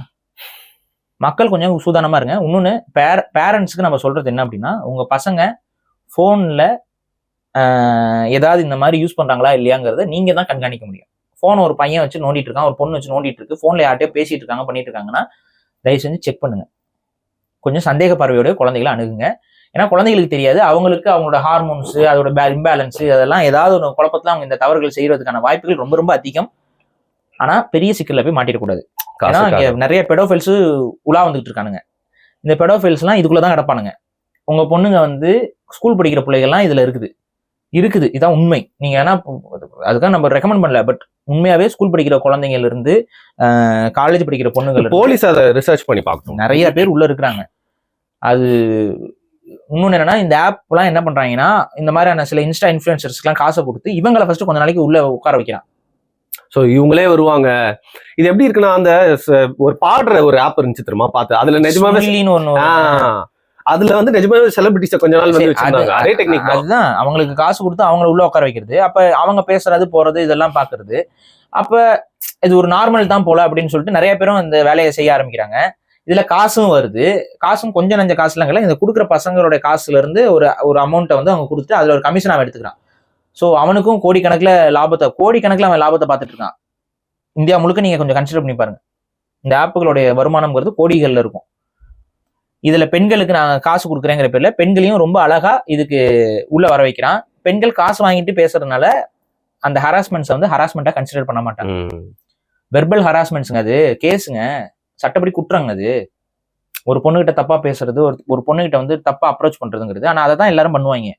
மக்கள் கொஞ்சம் சூதானமாக இருங்க. இன்னொன்று பேர பேரண்ட்ஸுக்கு நம்ம சொல்கிறது என்ன அப்படின்னா உங்கள் பசங்க ஃபோனில் ஏதாவது இந்த மாதிரி யூஸ் பண்ணுறாங்களா இல்லையாங்கிறத நீங்கள் தான் கண்காணிக்க முடியும். ஃபோன் ஒரு பையன் வச்சு நோண்டிட்டு இருக்கான் ஒரு பொண்ணு வச்சு நோண்டிட்டு இருக்கு ஃபோனில் யார்கிட்டயோ பேசிட்டு இருக்காங்க பண்ணிட்டு இருக்காங்கன்னா தயவு செஞ்சு செக் பண்ணுங்கள் கொஞ்சம் சந்தேக பார்வையோட குழந்தைகளை அணுகுங்க. ஏன்னா குழந்தைகளுக்கு தெரியாது. அவங்களுக்கு அவங்களோட ஹார்மோன்ஸு அதோட இம்பேலன்ஸு அதெல்லாம் ஏதாவது ஒரு குழப்பத்தில் அவங்க இந்த தவறுகள் செய்கிறதுக்கான வாய்ப்புகள் ரொம்ப ரொம்ப அதிகம். ஆனால் பெரிய சிக்கலில் போய் மாட்டிடக்கூடாது. ஏன்னா இங்க நிறைய பெடோஃபைல்ஸ் உலா வந்துகிட்டு இருக்கானுங்க. இந்த பெடோஃபைல்ஸ்லாம் இதுக்குள்ள தான் கிடப்பானுங்க. உங்க பொண்ணுங்க வந்து ஸ்கூல் படிக்கிற பிள்ளைகள்லாம் இதுல இருக்குது. இருக்குது. இதான் உண்மை. நீங்க ஏன்னா அதுக்காக நம்ம ரெக்கமெண்ட் பண்ணல. பட் உண்மையாவே ஸ்கூல் படிக்கிற குழந்தைங்கள்ல இருந்து காலேஜ் படிக்கிற பொண்ணுங்கள் இருந்து போலீஸ் அதை ரிசர்ச் பண்ணி பார்க்கணும். நிறைய பேர் உள்ள இருக்கிறாங்க. அது இன்னொன்னு என்னன்னா இந்த ஆப்லாம் என்ன பண்றாங்கன்னா இந்த மாதிரியான சில இன்ஸ்டா இன்ஃபுளுசர்ஸ்க்குலாம் காசை கொடுத்து இவங்களை ஃபர்ஸ்ட் கொஞ்ச நாளைக்கு உள்ள உட்கார வைக்கிறான். சோ இவங்களே வருவாங்க. இது எப்படி இருக்குன்னா அந்த ஒரு பாடுற ஒரு ஆப் இருந்துச்சு தெரியுமா? பார்த்து. அதுல நிஜமாவே அதுல வந்து நிஜமாவே செலிபிரிட்டிஸ கொஞ்ச நாள் வந்து வச்சிருந்தாங்க. அது- டெக்னிக் தான். அதுதான். அவங்களுக்கு காசு கொடுத்து அவங்கள உள்ள உட்கார வைக்கிறது. அப்ப அவங்க பேசுறது போறது இதெல்லாம் பாக்குறது அப்ப இது ஒரு நார்மல் தான் போல அப்படின்னு சொல்லிட்டு நிறைய பேரும் இந்த வேலையை செய்ய ஆரம்பிக்கிறாங்க. இதுல காசும் வருது. காசும் கொஞ்சம் நஞ்ச காசுலாம் இல்லை இந்த கொடுக்குற பசங்களோட காசுல இருந்து ஒரு ஒரு அமௌண்ட்டை வந்து அவங்க கொடுத்து அதுல ஒரு கமிஷன் அவன் எடுத்துக்கிறான். ஸோ அவனுக்கும் கோடிக்கணக்கில் லாபத்தை கோடிக்கணக்கில் அவன் லாபத்தை பார்த்துட்டு இருக்கான். இந்தியா முழுக்க நீங்க கொஞ்சம் கன்சிடர் பண்ணி பாருங்க. இந்த ஆப்புகளுடைய வருமானம்ங்கிறது கோடிகள்ல இருக்கும். இதுல பெண்களுக்கு நான் காசு கொடுக்குறேங்கிற பேர்ல பெண்களையும் ரொம்ப அழகா இதுக்கு உள்ள வர வைக்கிறான். பெண்கள் காசு வாங்கிட்டு பேசுறதுனால அந்த ஹராஸ்மெண்ட்ஸை வந்து ஹராஸ்மெண்ட்டா கன்சிடர் பண்ண மாட்டாங்க. வெர்பல் ஹராஸ்மெண்ட்ஸுங்க அது கேஸுங்க சட்டப்படி குற்றங்க அது. ஒரு பொண்ணுகிட்ட தப்பா பேசுறது ஒரு ஒரு பொண்ணுகிட்ட வந்து தப்பா அப்ரோச் பண்றதுங்கிறது. ஆனா அதை தான் எல்லாரும் பண்ணுவாங்க.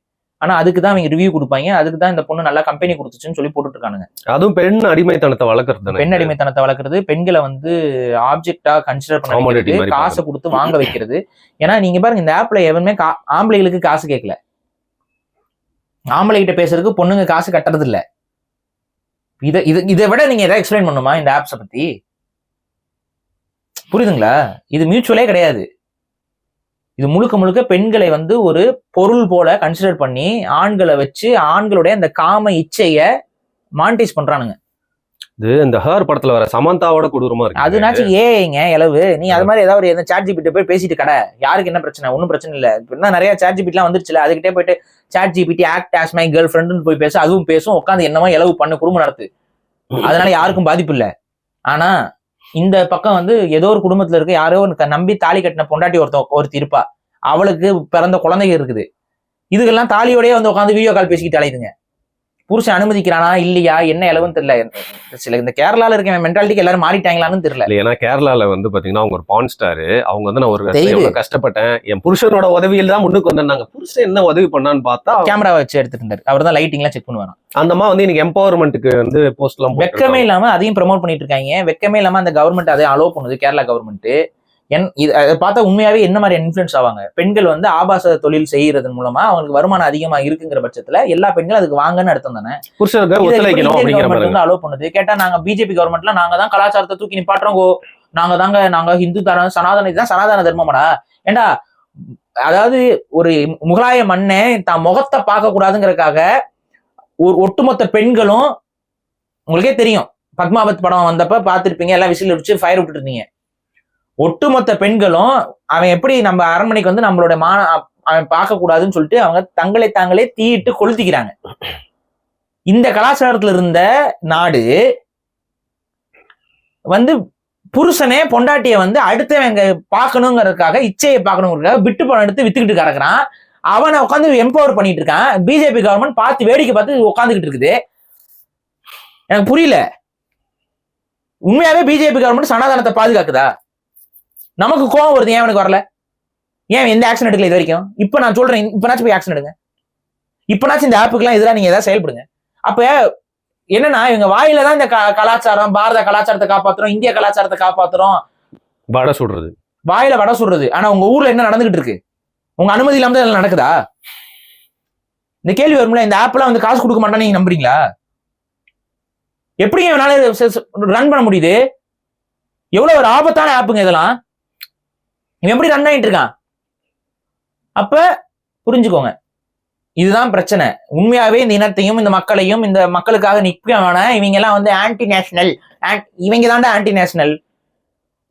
ஆனா அதுக்கு தான் அவங்க ரிவ்யூ கொடுப்பாங்க. அதுக்கு தான் இந்த பொண்ணு நல்லா கம்பெனி கொடுத்துச்சுன்னு சொல்லி போட்டுட்டு இருக்கானுங்க அதுவும் பெண் அடிமைத்தனத்தை வளர்க்கறது பெண் அடிமைத்தனத்தை வளர்க்கறது பெண்களை வந்து ஆப்ஜெக்டா கன்சிடர் பண்ண காசை கொடுத்து வாங்க வைக்கிறது. ஏன்னா நீங்க பாருங்க இந்த ஆப்ல எவனுமே ஆம்பளைகளுக்கு காசு கேட்கல ஆம்பளை கிட்ட பேசுறதுக்கு பொண்ணுங்க காசு கட்டுறது இல்ல இத இது இதை விட நீங்க எதாவது எக்ஸ்பிளைன் பண்ணுமா இந்த ஆப்ஸை பத்தி? புரியுதுங்களா? இது மியூச்சுவலே கிடையாது. இது முழுக்க முழுக்க பெண்களை வந்து ஒரு பொருள் போல கன்சிடர் பண்ணி ஆண்களை வச்சு ஆண்களுடைய அந்த காம இச்சைய மானிட்டைஸ் பண்றானுங்க. இது இந்த ஹேர் படத்துல வர சமந்தாவோட கொடூரமா இருக்கு. அதுனாச்சும் ஏங்க இளவு. நீ அது மாதிரி ஏதாவது ஒரு சாட் ஜிபிட்ட போய் பேசிட்டு கடை. யாருக்கு என்ன பிரச்சனை? ஒன்றும் பிரச்சனை இல்லை. இப்போ நிறைய சாட் ஜிபிட்லாம் வந்துருச்சுல அதுக்கிட்டே போயிட்டு chat GPT act as my girl ஃப்ரெண்டுன்னு போய் பேச அதுவும் பேசும் உட்காந்து என்னமோ இளவு பண்ண குடும்பம் நடத்து. அதனால யாருக்கும் பாதிப்பு இல்லை. ஆனா இந்த பக்கம் வந்து ஏதோ ஒரு குடும்பத்துல இருக்க யாரோ நம்பி தாலி கட்டின பொண்டாட்டி ஒருத்த ஒருத்தி இருப்பா. அவளுக்கு பிறந்த குழந்தைங்க இருக்குது. இதுக்கெல்லாம் தாலியோடயே வந்து உட்காந்து வீடியோ கால் பேசிக்கிட்டு அலையுதுங்க. புருஷன் அனுமதிக்கிறானா இல்லையா என்ன இளவுன்னு தெரியல. சில இந்த கேரளால இருக்க மென்டாலிட்டிக்கு எல்லாரும் மாறிட்டாங்களான்னு தெரியல. ஏன்னா கேரளால வந்து பாத்தீங்கன்னா அவங்க ஒரு பான் ஸ்டார் அவங்க வந்து நான் ஒரு கஷ்டப்பட்டேன் என் புருஷனோட உதவியில் தான் முன்னுக்கு வந்தாங்க புருஷன் என்ன உதவி பண்ணான்னு பார்த்தா கேமரா வச்சு எடுத்துட்டு இருந்தாரு. அவர் தான் லைட்டிங்லாம் செக் பண்ணுவாராம். அந்த அம்மா வந்து இன்னைக்கு எம்பவர்மெண்ட்டுக்கு வந்து போஸ்ட் எல்லாம் வெக்கமே இல்லாம அதையும் ப்ரோமோட் பண்ணிட்டு இருக்காங்க. வெக்கமே இல்லாம அந்த கவர்மெண்ட் அதை அலோவ் பண்ணுது கேரளா கவர்மெண்ட் என் இது அதை பார்த்தா உண்மையாவே என்ன மாதிரி இன்ஃபுளுன்ஸ் ஆவாங்க? பெண்கள் வந்து ஆபாச தொழில் செய்யறதன் மூலமா அவங்களுக்கு வருமானம் அதிகமா இருக்குங்கிற பட்சத்துல எல்லா பெண்களும் அதுக்கு வாங்கன்னு அர்த்தம் தானே? மாதிரி. வந்து அலோவ் பண்ணுது. கேட்டா நாங்க பிஜேபி கவர்மெண்ட்ல நாங்க தான் கலாச்சாரத்தை தூக்கி நிப்பாட்டுறோம் கோ நாங்க தாங்க நாங்க ஹிந்து தரம் சனாதன இதுதான் சனாதன தர்மமாடா. ஏண்டா அதாவது ஒரு முகலாய மண்ணை தான் முகத்தை பார்க்க கூடாதுங்கிறதுக்காக ஒரு ஒட்டுமொத்த பெண்களும் உங்களுக்கே தெரியும் பத்மாவத் படம் வந்தப்ப பார்த்திருப்பீங்க எல்லாம் விசில் அடிச்சு ஃபயர் விட்டுட்டு இருந்தீங்க. ஒட்டுமொத்த பெண்களும் அவன் எப்படி நம்ம அரண்மனைக்கு வந்து நம்மளோட மான அவன் பார்க்கக்கூடாதுன்னு சொல்லிட்டு அவங்க தங்களை தாங்களே தீயிட்டு கொளுத்திக்கிறாங்க. இந்த கலாச்சாரத்துல இருந்த நாடு வந்து புருஷனே பொண்டாட்டிய வந்து அடுத்தவங்க பார்க்கணுங்கிறதுக்காக இச்சையை பார்க்கணுங்கிறதுக்காக விட்டு பணம் எடுத்து வித்துக்கிட்டு கிடக்குறான். அவனை உட்காந்து எம்பவர் பண்ணிட்டு இருக்கான். பிஜேபி கவர்மெண்ட் பார்த்து வேடிக்கை பார்த்து உட்காந்துக்கிட்டு இருக்குது. எனக்கு புரியல. உண்மையாவே பிஜேபி கவர்மெண்ட் சனாதனத்தை பாதுகாக்குதா? நமக்கு கோவம் வருது ஏன் எனக்கு வரல? ஏன் எந்த ஆக்ஷன் எடுக்கல இது வரைக்கும்? இப்ப நான் சொல்றேன் இப்பனாச்சும் போய் ஆக்ஷன் எடுங்க. இப்பனாச்சும் இந்த ஆப்புக்கெல்லாம் எதிராக நீங்க ஏதாவது செயல்படுங்க. அப்ப என்னன்னா இவங்க வாயில தான் இந்த கலாச்சாரம் பாரத கலாச்சாரத்தை காப்பாத்துறோம் இந்திய கலாச்சாரத்தை காப்பாத்துறோம். வடை சுடுறது. வாயில வடை சுடுறது. ஆனா உங்க ஊர்ல என்ன நடந்துகிட்டு இருக்கு? உங்க அனுமதி இல்லாம தான் நடக்குதா? இந்த கேள்வி வரும்ல இந்த ஆப்லாம் வந்து காசு கொடுக்க மாட்டான்னு நீங்க நம்புறீங்களா? எப்படிங்க இவனால ரன் பண்ண முடியுது? எவ்வளவு ஒரு ஆபத்தான ஆப்புங்க இதெல்லாம். இவன் எப்படி ரன் ஆயிட்டு இருக்கான்? அப்ப புரிஞ்சுக்கோங்க. இதுதான் பிரச்சனை. உண்மையாவே இந்த இனத்தையும் இந்த மக்களையும் இந்த மக்களுக்காக நிற்கவன இவங்க எல்லாம் வந்து ஆன்டி நேஷனல் இவங்க தாண்டா ஆன்டி நேஷனல்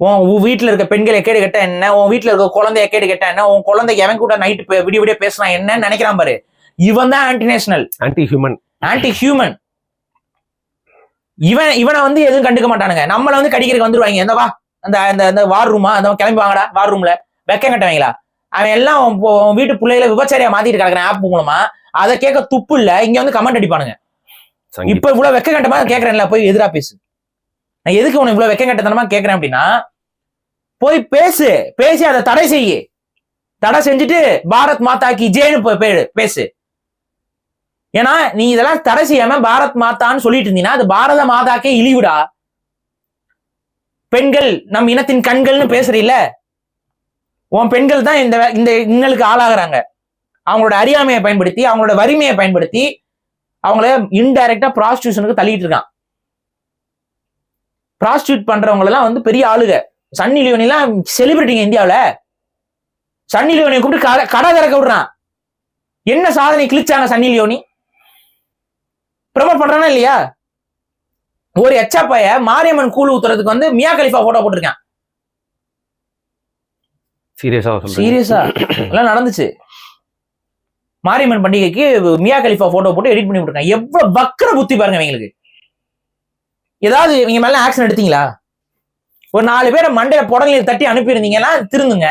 உன் வீட்டுல இருக்க பெண்கள் எக்கேடு கேட்டா என்ன? உன் வீட்டுல இருக்க குழந்தை எக்கேடு கேட்டா என்ன? உன் குழந்தை எவன் கூட நைட்டு விடிய விடிய பேசினா என்னன்னு நினைக்கிறான் பாரு. இவன் தான் anti national anti human anti human இவன் இவனை வந்து எதுவும் கண்டுக்க மாட்டானுங்க. நம்மள வந்து கடிக்கிறதுக்கு வந்துருவாங்க. எந்த வா. அந்த அந்த அந்த வார் ரூமா அந்த கிளம்பி வாங்கடா வார் ரூம்ல வெக்கம் கட்டுவாங்களா? அவன் எல்லாம் வீட்டு பிள்ளைகளை விபச்சாரியா மாத்திட்டு கிடக்குறான் ஆப் மூலமா. அதை கேட்க துப்பு இல்ல இங்க வந்து கமெண்ட் அடிப்பானுங்க. இப்ப இவ்வளவு வெக்க கட்டமா கேக்குறேன்ல போய் எதிரா பேசு. நான் எதுக்கு உனக்கு இவ்வளவு வெக்க கட்டத்தனமா கேக்குறேன் அப்படின்னா போய் பேசு பேசி அதை தடை செய்யு. தடை செஞ்சுட்டு பாரத் மாதா கி ஜேன்னு போய் பே- பேசு. ஏன்னா நீ இதெல்லாம் தடை செய்யாம பாரத் மாதான்னு சொல்லிட்டு இருந்தீங்கன்னா அது பாரத மாதாக்கே இழிவுடா. பெண்கள் நம் இனத்தின் கண்கள்னு பேசுறீல்ல? உன் பெண்கள் தான் இந்த இந்த இன்னலுக்கு ஆளாகிறாங்க. அவங்களோட அறியாமையை பயன்படுத்தி அவங்களோட வறுமையை பயன்படுத்தி அவங்கள இன்டைரக்டா ப்ராஸ்டியூஷனுக்கு தள்ளிட்டு இருக்கான். ப்ராஸ்டியூட் பண்றவங்களெல்லாம் வந்து பெரிய ஆளுக. சன்னி லியோனிலாம் செலிபிரிட்டிங்க இந்தியாவில். சன்னி லியோனியை கூப்பிட்டு கடை கடை திறக்க விடுறான். என்ன சாதனை கிழிச்சாங்க சன்னி லியோனி? ப்ரமோட் பண்றானா இல்லையா? ஒரு எச்சா பைய மாரியம்மன் கூழ் ஊத்துறதுக்கு வந்து மியா கலிஃபா போட்டோ போட்டிருக்கான். சீரியஸா சீரியஸா எல்லாம் நடந்துச்சு. மாரியம்மன் பண்டிகைக்கு மியா கலிஃபா போட்டோ போட்டு எடிட் பண்ணி விட்டுருக்காங்க எவ்வளவு வக்கர புத்தி பாருங்க இவங்களுக்கு. ஏதாவது இவங்க மேல ஆக்ஷன் எடுத்தீங்களா? ஒரு நாலு பேரை மண்டையில புடலையில தட்டி அனுப்பியிருந்தீங்கன்னா திருந்துங்க.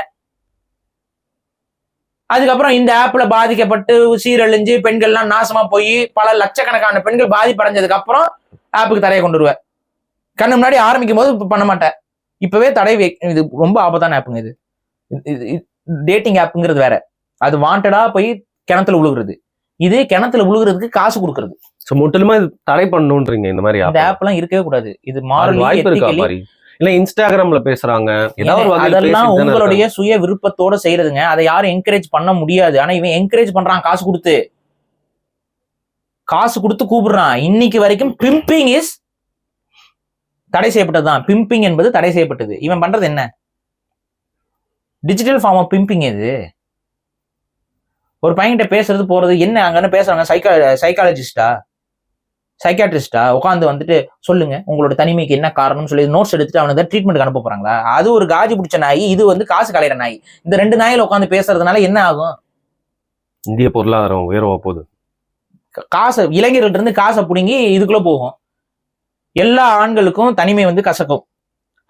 அதுக்கப்புறம் இந்த ஆப்ல பாதிக்கப்பட்டு சீரழிஞ்சு பெண்கள்லாம் நாசமா போய் பல லட்சக்கணக்கான பெண்கள் பாதிப்படைஞ்சதுக்கு அப்புறம் ஆப்புக்கு தடையை கொண்டு வருவேன் கண்ணு முன்னாடி ஆரம்பிக்கும் போது பண்ண மாட்டேன். இப்பவே தடை இது ரொம்ப ஆபத்தான ஆப்புங்க இது. டேட்டிங் ஆப்புங்கிறது வேற. அது வாண்டடா போய் கிணத்துல விழுகுறது இது கிணத்துல விழுகுறதுக்கு காசு கொடுக்கறது. முற்றிலுமா தடை பண்ணணும்ன்றீங்க இந்த மாதிரி இந்த எல்லாம் இருக்கவே கூடாது. இது அதுக்கு இல்ல இன்ஸ்டாகிராம்ல பேசுறாங்க. ஏதாவது அதெல்லாம் உங்களுடைய சுய விருப்பத்தோட செய்யறதுங்க. அதை யாரும் என்கரேஜ் பண்ண முடியாது. ஆனா இவன் என்கரேஜ் பண்றான் காசு கொடுத்து. காசு கொடுத்து கூப்பிடுறான். இன்னைக்கு வரைக்கும் பிம்பிங் இஸ் தடை செய்யப்பட்டதுதான் பிம்பிங் என்பது தடை செய்யப்பட்டது. இவன் பண்றது என்ன? டிஜிட்டல் ஃபார்ம் ஆஃப் பிம்பிங் இது ஒரு பையன்கிட்ட பேசுறது போறது என்ன அங்கன்னு பேசுறாங்க சைக்கா சைக்காலஜிஸ்டா சைக்காட்ரிஸ்டா உட்காந்து வந்துட்டு சொல்லுங்க உங்களோட தனிமைக்கு என்ன காரணம்னு சொல்லி நோட்ஸ் எடுத்துட்டு அவனை ட்ரீட்மெண்ட் அனுப்ப போறாங்களா? அது ஒரு காஜி பிடிச்ச நாய் இது வந்து காசு கலையிற நாய். இந்த ரெண்டு நாயில உட்காந்து பேசுறதுனால என்ன ஆகும்? இந்திய பொருளாதாரம் உயர்வா போகுது. காசை இளைஞர்கள்ட்ட இருந்து காசை பிடுங்கி இதுக்குள்ள போகும். எல்லா ஆண்களுக்கும் தனிமை வந்து கசக்கும்.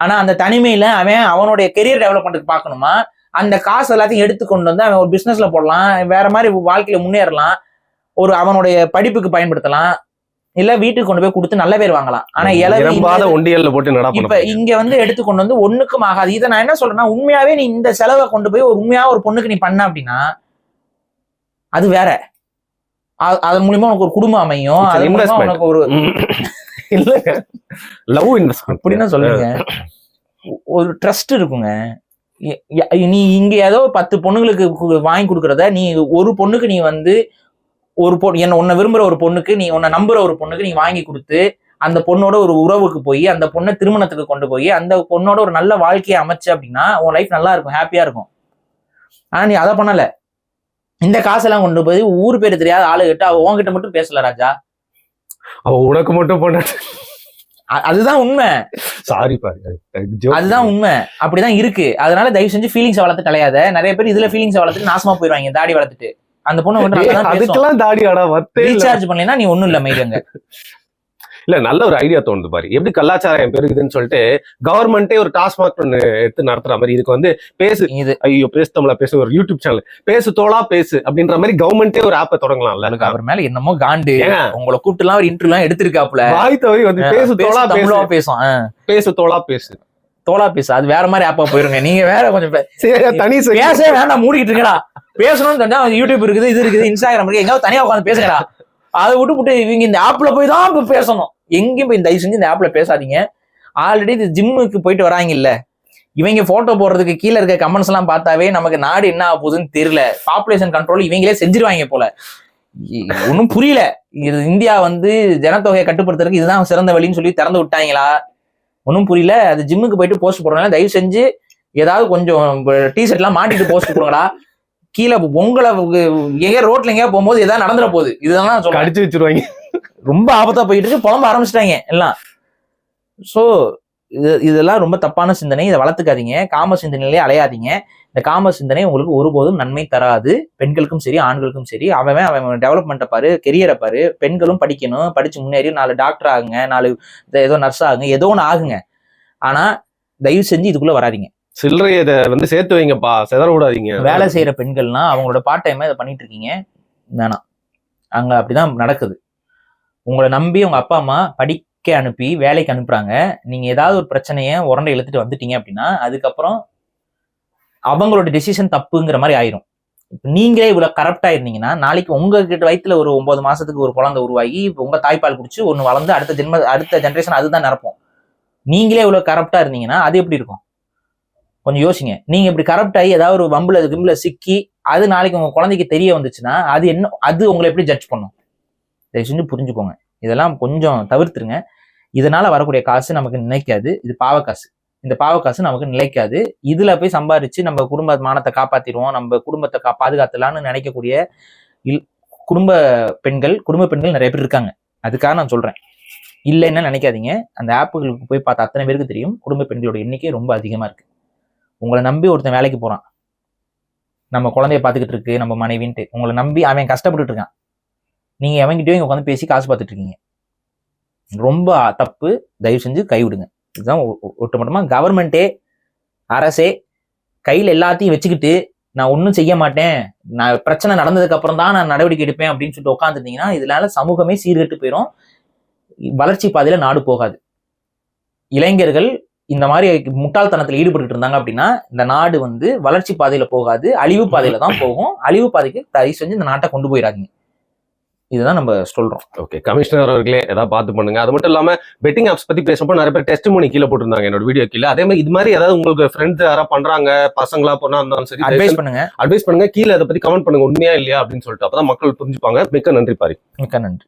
ஆனா அந்த தனிமையில அவன் அவனுடைய கெரியர் டெவலப்மெண்ட்டுக்கு பார்க்கணுமா? அந்த காசு எல்லாத்தையும் எடுத்து கொண்டு வந்து அவன் ஒரு பிசினஸ்ல போடலாம் வேற மாதிரி வாழ்க்கையில முன்னேறலாம் ஒரு அவனுடைய படிப்புக்கு பயன்படுத்தலாம் இல்ல வீட்டுக்கு கொண்டு போய் கொடுத்து நல்ல பேர் வாங்கலாம். ஆனா இளவு நிரம்பாத இந்த- ஒண்டியல்ல போட்டு இப்ப இங்க வந்து எடுத்து கொண்டு வந்து ஒண்ணுக்கும் ஆகாது. இதை நான் என்ன சொல்றேன்னா உண்மையாவே நீ இந்த செலவை கொண்டு போய் ஒரு உண்மையா ஒரு பொண்ணுக்கு நீ பண்ண அப்படின்னா அது வேற. அதன் மூலியமா உனக்கு ஒரு குடும்பம் அமையும். அது மூலியமா. உனக்கு ஒரு இல்ல லவ் இன்வெஸ்ட்மெண்ட் அப்படின்னா சொல்லுங்க. ஒரு ட்ரஸ்ட் இருக்குங்க. நீ இங்க ஏதோ பத்து பொண்ணுங்களுக்கு வாங்கி கொடுக்கறத நீ ஒரு பொண்ணுக்கு நீ வந்து ஒரு பொண்ணு என்ன உன்னை விரும்புற ஒரு பொண்ணுக்கு நீ உன்னை நம்புற ஒரு பொண்ணுக்கு நீ வாங்கி கொடுத்து அந்த பொண்ணோட ஒரு உறவுக்கு போய் அந்த பொண்ணை திருமணத்துக்கு கொண்டு போய் அந்த பொண்ணோட ஒரு நல்ல வாழ்க்கையை அமைச்சு அப்படின்னா உன் லைஃப் நல்லா இருக்கும் ஹாப்பியா இருக்கும். ஆனா நீ அதை பண்ணல. இந்த காசெல்லாம் கொண்டு போய் ஊர் பேர் தெரியாத ஆளு கிட்ட அவ உன்கிட்ட மட்டும் பேசல ராஜா. அவ உனக்கு மட்டும் பண்ண. அதுதான் உண்மை. சாரி அதுதான் உண்மை. அப்படிதான் இருக்கு. அதனால தயவு செஞ்சு ஃபீலிங்ஸ் வளர்த்து கலையாத நிறைய பேர் இதுல ஃபீலிங்ஸ் வளர்த்துட்டு நாசமா போயிருவாங்க தாடி வளர்த்துட்டு. அந்த பொண்ணு வந்து அதுக்கெல்லாம் தாடி ஆடா. ரீசார்ஜ் பண்ணலைன்னா நீ ஒண்ணும் இல்ல மெய்டுங்க இல்ல நல்ல ஒரு ஐடியா தோணுது பாரு. எப்படி கலாச்சாரம் பெருகுதுன்னு சொல்லிட்டு கவர்மெண்டே ஒரு டாஸ்மாக் ஒண்ணு எடுத்து நடத்துற மாதிரி. இதுக்கு வந்து பேசு. இது. ஐயோ பேசு தமிழா பேசு ஒரு யூடியூப் சேனல் பேசு தோளா பேசு அப்படின்ற மாதிரி கவர்மெண்டே ஒரு ஆப்பை தொடங்கலாம்ல. அவர் மேல என்னமோ காண்டு? உங்களை கூப்பிட்டு எல்லாம் ஒரு இன்டர்வியூ எல்லாம் எடுத்திருக்காப்ல வாய் தவறி வந்து பேசு தமிழா பேசும். பேசு தோளா பேசு. தோலா பேசு அது வேற மாதிரி ஆப்பா போயிருங்க. நீங்க வேற கொஞ்சம் தனி. பேசவே வேண்டாம் மூடிக்கிட்டு இருக்கடா பேசணும்னு தெரிஞ்சா யூடியூப் இருக்குது இது இருக்குது இன்ஸ்டாகிராம் இருக்கு எங்கேயாவது தனியா உட்காந்து பேசுங்கடா. அதை விட்டு விட்டு இவங்க இந்த ஆப்ல போய் தான் இப்ப பேசணும். எங்கேயும் போய் தயவு செஞ்சு இந்த ஆப்ல பேசாதீங்க. ஆல்ரெடி இது ஜிம்முக்கு போயிட்டு வராங்க இல்ல இவங்க போட்டோ போடுறதுக்கு கீழே இருக்க கமெண்ட்ஸ் எல்லாம் பார்த்தாவே நமக்கு நாடு என்ன ஆக போகுதுன்னு தெரியல. பாப்புலேஷன் கண்ட்ரோல் இவங்களே செஞ்சிருவாங்க போல. ஒன்றும் புரியல. இது இந்தியா வந்து ஜனத்தொகையை கட்டுப்படுத்துறதுக்கு இதுதான் சிறந்த வழின்னு சொல்லி திறந்து விட்டாங்களா? ஒன்றும் புரியல. அது ஜிம்முக்கு போயிட்டு போஸ்ட் போடுறதுனால தயவு செஞ்சு ஏதாவது கொஞ்சம் டிஷர்ட்லாம் மாட்டிட்டு போஸ்ட் போடுங்களா கீழே உங்களை எங்க ரோட்ல எங்கேயா போகும்போது ஏதாவது நடந்துட போகுது. இதுதான் நான் சொல்றேன். கடிச்சு வச்சிருவாங்க. ரொம்ப ஆபத்தா போயிட்டு இருக்கு. புலம்ப ஆரம்பிச்சிட்டாங்க எல்லாம். ஸோ இது இதெல்லாம் ரொம்ப தப்பான சிந்தனை. இதை வளர்த்துக்காதீங்க. காம சிந்தனையிலே அலையாதீங்க. இந்த காம சிந்தனை உங்களுக்கு ஒருபோதும் நன்மை தராது. பெண்களுக்கும் சரி ஆண்களுக்கும் சரி. அவன் அவன் டெவலப்மெண்ட்டை பாரு கெரியரை பாரு பெண்களும் படிக்கணும். படிச்சு முன்னேறி நாலு டாக்டர் ஆகுங்க நாலு ஏதோ நர்ஸ் ஆகுங்க ஏதோ ஒன்று ஆகுங்க. ஆனா தயவு செஞ்சு இதுக்குள்ள வராதீங்க. சில்லறையை இதை வந்து சேர்த்து வைங்கப்பா. செதற விடாதீங்க. வேலை செய்யற பெண்கள்னா அவங்களோட பார்ட் டைமா இதை பண்ணிட்டு இருக்கீங்க. வேணாம். அங்க அப்படிதான் நடக்குது. உங்களை நம்பி உங்க அப்பா அம்மா படிக்க அனுப்பி வேலைக்கு அனுப்புறாங்க. நீங்க ஏதாவது ஒரு பிரச்சனையை உரண்டை இழுத்துட்டு வந்துட்டீங்க அப்படின்னா அதுக்கப்புறம் அவங்களோட டெசிஷன் தப்புங்கிற மாதிரி ஆயிரும். நீங்களே இவ்வளவு கரப்டா இருந்தீங்கன்னா நாளைக்கு உங்ககிட்ட வயிற்றுல ஒரு ஒன்பது மாசத்துக்கு ஒரு குழந்தை உருவாகி உங்க தாய்ப்பால் குடிச்சு ஒன்று வளர்ந்து அடுத்த ஜென்ம அடுத்த ஜென்ரேஷன் அதுதான் நிரப்போம். நீங்களே இவ்வளவு கரப்டா இருந்தீங்கன்னா அது எப்படி இருக்கும்? கொஞ்சம் யோசிங்க. நீங்க இப்படி கரப்ட் ஆகி ஏதாவது ஒரு வம்புல கிம்புல சிக்கி அது நாளைக்கு உங்க குழந்தைக்கு தெரிய வந்துச்சுன்னா அது என்ன அது உங்களை எப்படி ஜட்ஜ் பண்ணும்? தயவு செஞ்சு புரிஞ்சுக்கோங்க. இதெல்லாம் கொஞ்சம் தவிர்த்துருங்க. இதனால வரக்கூடிய காசு நமக்கு நினைக்காது. இது பாவ காசு. இந்த பாவக்காசு நமக்கு நிலைக்காது. இதுல போய் சம்பாரிச்சு நம்ம குடும்ப மானத்தை காப்பாத்திடுவோம். நம்ம குடும்பத்தை கா பாதுகாத்துலாம்னு நினைக்கக்கூடிய இல் குடும்ப பெண்கள் குடும்ப பெண்கள் நிறைய பேர் இருக்காங்க. அதுக்காக நான் சொல்றேன். இல்லைன்னா நினைக்காதீங்க. அந்த ஆப்புகளுக்கு போய் பார்த்தா அத்தனை பேருக்கு தெரியும். குடும்ப பெண்களோட எண்ணிக்கை ரொம்ப அதிகமா இருக்கு. உங்களை நம்பி ஒருத்தன் வேலைக்கு போறான். நம்ம குழந்தைய பார்த்துக்கிட்டு இருக்கு நம்ம மனைவின்ட்டு. உங்களை நம்பி அவன் கஷ்டப்பட்டுட்டு இருக்கான். நீங்க எவன்கிட்டயும் இங்க உட்காந்து பேசி காசு பார்த்துட்டு இருக்கீங்க. ரொம்ப தப்பு. தயவு செஞ்சு கைவிடுங்க இதுதான் ஒ- கவர்மெண்ட்டே அரசே கையில் எல்லாத்தையும் வச்சுக்கிட்டு நான் ஒன்றும் செய்ய மாட்டேன் நான் பிரச்சனை நடந்ததுக்கு அப்புறம் தான் நான் நடவடிக்கை எடுப்பேன் அப்படின்னு சொல்லிட்டு உட்காந்துருந்தீங்கன்னா இதனால சமூகமே சீர்கெட்டு போயிடும் வளர்ச்சி பாதையில நாடு போகாது. இளைஞர்கள் இந்த மாதிரி முட்டாள்தனத்தில் ஈடுபட்டு இருந்தாங்க அப்படின்னா இந்த நாடு வந்து வளர்ச்சி பாதையில போகாது அழிவு பாதையில தான் போகும். அழிவு பாதைக்கு தயவு செஞ்சு இந்த நாட்டை கொண்டு போயிடாதீங்க இதுதான் நம்ம சொல்றோம். ஓகே கமிஷனர் அவர்களே ஏதாவது பார்த்து பண்ணுங்க. அது மட்டும் இல்லாம பெட்டிங் ஆப்ஸ் பத்தி பேசும்போது நிறைய பேர் டெஸ்ட் மணி கீழே போட்டிருந்தாங்க என்னோட வீடியோ கீழே. அதே மாதிரி இது மாதிரி ஏதாவது உங்களுக்கு ஃப்ரெண்ட்ஸ் யாராவது பண்றாங்க பசங்களா பொண்ணா இருந்தாலும் சரி அட்வைஸ் பண்ணுங்க. அட்வைஸ் பண்ணுங்க. கீழே அதை பத்தி கமெண்ட் பண்ணுங்க. உண்மையா இல்லையா அப்படின்னு சொல்லிட்டு அப்பதான் மக்கள் புரிஞ்சுப்பாங்க. மிக்க நன்றி பாரி. மிக்க நன்றி.